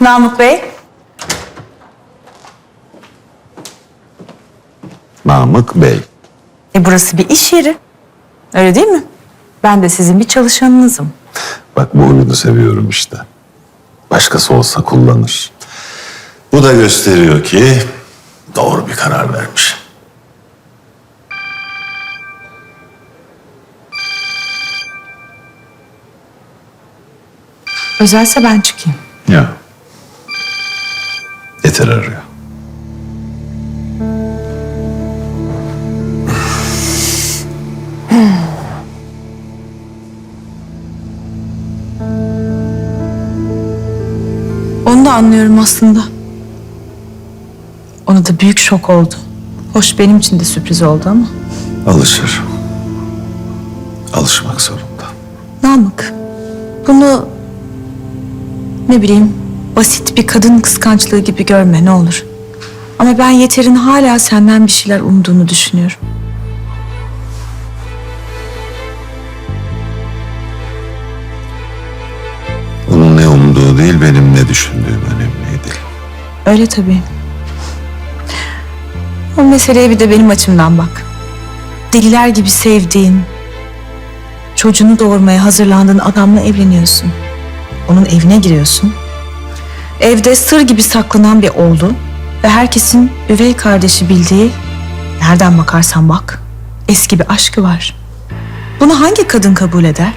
Namık Bey. Namık Bey. E burası bir iş yeri. Öyle değil mi? Ben de sizin bir çalışanınızım. Bak bu oyunu seviyorum işte. Başkası olsa kullanır. Bu da gösteriyor ki doğru bir karar vermiş. Özelse ben çıkayım. Ya. Yeter arıyor. Onu da anlıyorum aslında. Ona da büyük şok oldu. Hoş benim için de sürpriz oldu ama. Alışır. Alışmak zorunda. Namık, bunu ne bileyim basit bir kadın kıskançlığı gibi görme ne olur. Ama ben Yeter'in hala senden bir şeyler umduğunu düşünüyorum. Onun ne umduğu değil benim ne düşündüğüm önemliydi. Öyle tabii. O meseleye bir de benim açımdan bak. Deliler gibi sevdiğin, çocuğunu doğurmaya hazırlandığın adamla evleniyorsun. Onun evine giriyorsun. Evde sır gibi saklanan bir oğlu ve herkesin üvey kardeşi bildiği, nereden bakarsan bak, eski bir aşkı var. Bunu hangi kadın kabul eder?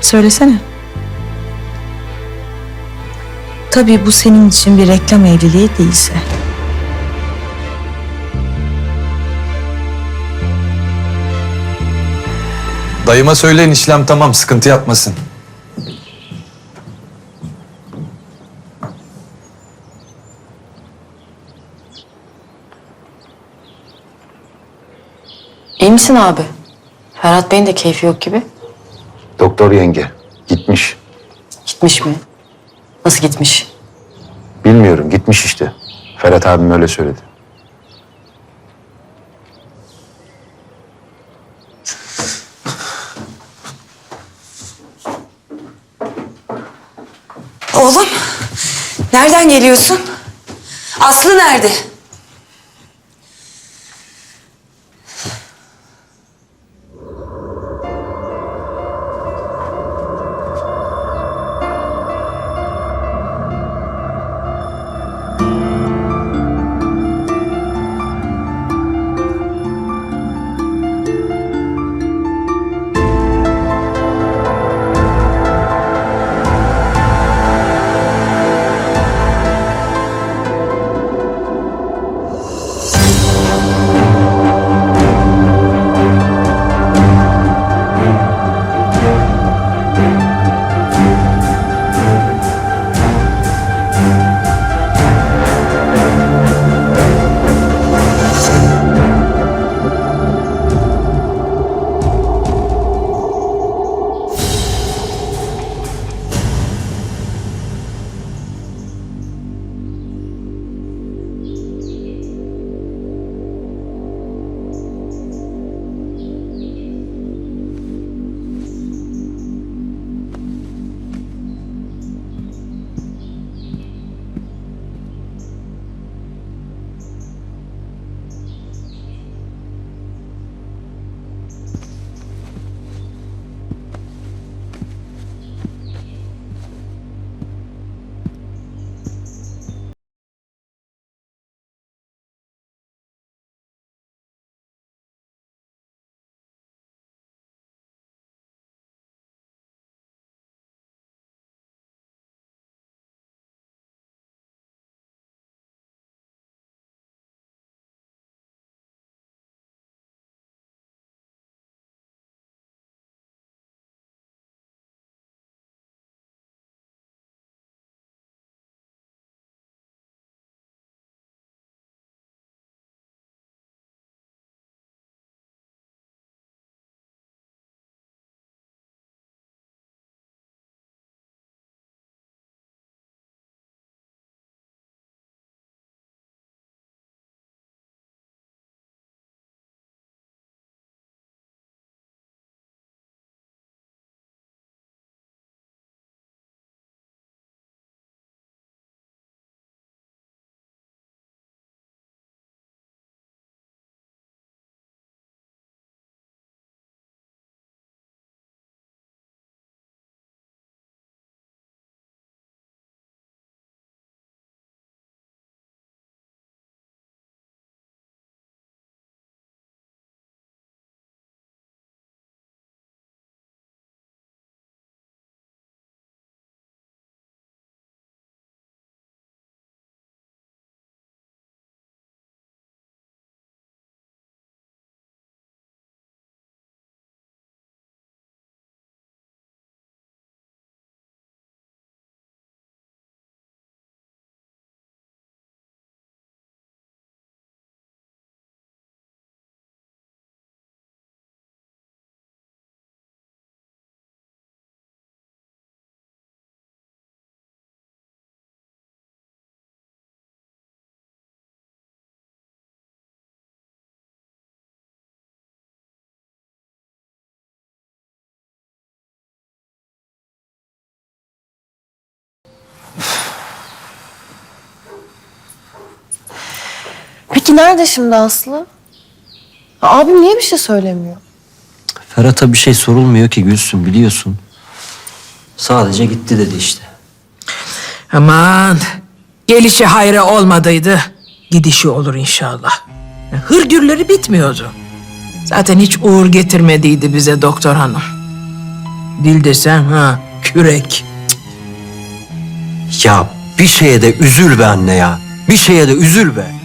Söylesene. Tabii bu senin için bir reklam evliliği değilse. Dayıma söyleyin işlem tamam sıkıntı yapmasın. İyi misin abi? Ferhat Bey'in de keyfi yok gibi. Doktor yenge gitmiş. Gitmiş mi? Nasıl gitmiş? Bilmiyorum gitmiş işte. Ferhat abim öyle söyledi. Oğlum, nereden geliyorsun? Aslı nerede? Peki nerede şimdi Aslı? Abim niye bir şey söylemiyor? Ferhat'a bir şey sorulmuyor ki Gülsün biliyorsun. Sadece gitti dedi işte. Aman gelişi hayra olmadıydı. Gidişi olur inşallah. Hırgürleri bitmiyordu. Zaten hiç uğur getirmediydi bize doktor hanım. Dil desen ha kürek. Ya bir şeye de üzül be anne ya. Bir şeye de üzül be.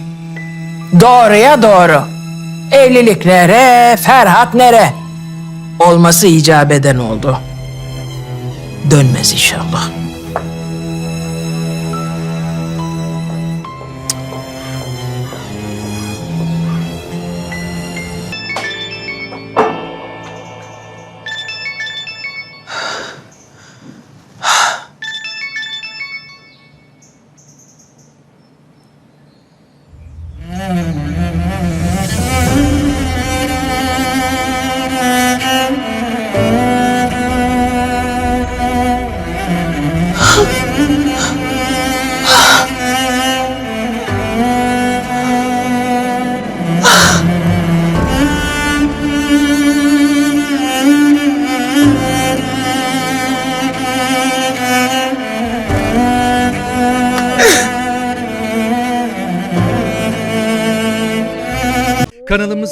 Doğruya doğru. Evliliklere Ferhat nere? Olması icap eden oldu. Dönmez inşallah.